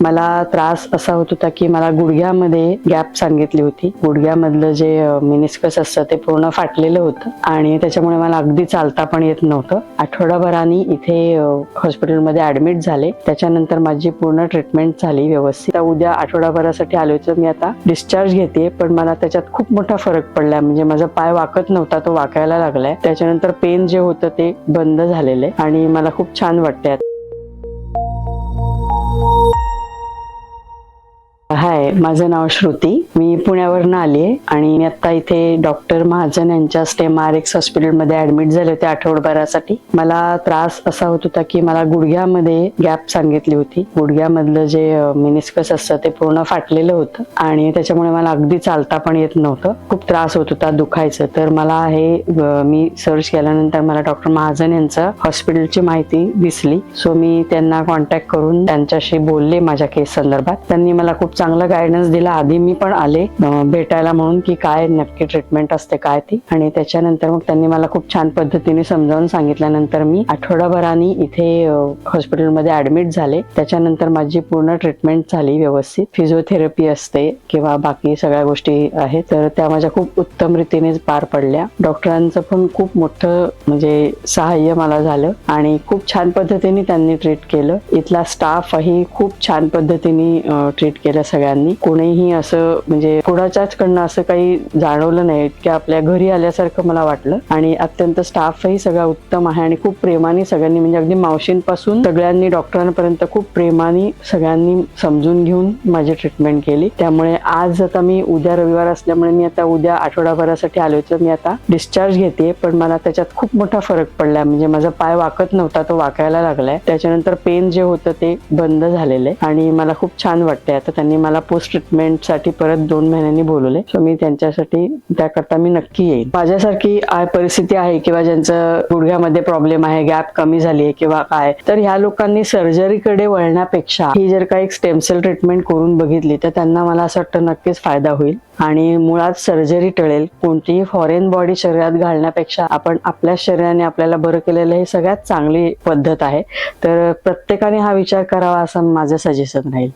मला त्रास असा होत होता की मला गुडघ्यामध्ये गॅप सांगितली होती. गुडघ्यामधलं जे मिनिस्कस असतं ते पूर्ण फाटलेलं होतं आणि त्याच्यामुळे मला अगदी चालता पण येत नव्हतं. आठवडाभराने इथे हॉस्पिटलमध्ये ऍडमिट झाले. त्याच्यानंतर माझी पूर्ण ट्रीटमेंट झाली व्यवस्थित. उद्या आठवडाभरासाठी आलो तर मी आता डिस्चार्ज घेते पण मला त्याच्यात खूप मोठा फरक पडलाय. म्हणजे माझा पाय वाकत नव्हता तो वाकायला लागलाय. त्याच्यानंतर पेन जे होतं ते बंद झालेलं आहे आणि मला खूप छान वाटतंय हाय माझं नाव श्रुती. मी पुण्यावरनं आले आणि मी आता इथे डॉक्टर महाजन यांच्या स्टेम आर एक्स हॉस्पिटलमध्ये ऍडमिट झाले होते आठवडभरासाठी. मला त्रास असा होत होता की मला गुडघ्यामध्ये गॅप सांगितली होती. गुडघ्यामधलं जे मिनिस्कस असतं ते पूर्ण फाटलेलं होतं आणि त्याच्यामुळे मला अगदी चालता पण येत नव्हतं. खूप त्रास होत होता दुखायचं. तर मला हे मी सर्च केल्यानंतर मला डॉक्टर महाजन यांचं हॉस्पिटलची माहिती दिसली. सो मी त्यांना कॉन्टॅक्ट करून त्यांच्याशी बोलले माझ्या केस संदर्भात. त्यांनी मला खूप चांगला गायडन्स दिला. आधी मी पण आले. भेटायला म्हणून की काय नक्की ट्रीटमेंट असते काय ती. आणि त्याच्यानंतर मग त्यांनी मला खूप छान पद्धतीने समजावून सांगितल्यानंतर मी आठवडाभराने इथे हॉस्पिटलमध्ये ऍडमिट झाले. त्याच्यानंतर माझी पूर्ण ट्रीटमेंट झाली व्यवस्थित. फिजिओथेरपी असते किंवा बाकी सगळ्या गोष्टी आहेत. तर त्या माझ्या खूप उत्तम रीतीने पार पडल्या. डॉक्टरांचं पण खूप मोठं म्हणजे सहाय्य मला झालं आणि खूप छान पद्धतीने त्यांनी ट्रीट केलं. इथला स्टाफही खूप छान पद्धतीने ट्रीट केलं सगळ्यांनी. कोणीही असं म्हणजे कुणाच्याच कडनं असं काही जाणवलं नाही की आपल्या घरी आल्यासारखं मला वाटलं. आणि अत्यंत स्टाफही सगळा उत्तम आहे आणि खूप प्रेमाने सगळ्यांनी म्हणजे अगदी मावशींपासून सगळ्यांनी डॉक्टरांपर्यंत खूप प्रेमाने सगळ्यांनी समजून घेऊन माझी ट्रीटमेंट केली. त्यामुळे आज आता मी उद्या रविवार असल्यामुळे मी आता उद्या आठवडाभरासाठी आलो तर मी आता डिस्चार्ज घेते पण मला त्याच्यात खूप मोठा फरक पडलाय. म्हणजे माझा पाय वाकत नव्हता तो वाकायला लागलाय. त्याच्यानंतर पेन जे होतं ते बंद झालेलं आहे. आणि मला खूप छान वाटतंय. आता त्यांनी मला पोस्ट ट्रीटमेंटसाठी परत दोन महिन्यांनी बोलवले. सो मी त्यांच्यासाठी त्याकरता मी नक्की येईल माझ्यासारखी परिस्थिती आहे किंवा ज्यांचं गुडघ्यामध्ये प्रॉब्लेम आहे गॅप कमी झाली आहे किंवा काय तर ह्या लोकांनी सर्जरीकडे वळण्यापेक्षा ही जर काही स्टेमसेल ट्रीटमेंट करून बघितली तर त्यांना मला असं वाटतं नक्कीच फायदा होईल. आणि मुळात सर्जरी टळेल. कोणतीही फॉरेन बॉडी शरीरात घालण्यापेक्षा आपण आपल्या शरीराने आपल्याला बरं केलेलं ही सगळ्यात चांगली पद्धत आहे. तर प्रत्येकाने हा विचार करावा असं माझं सजेशन राहील.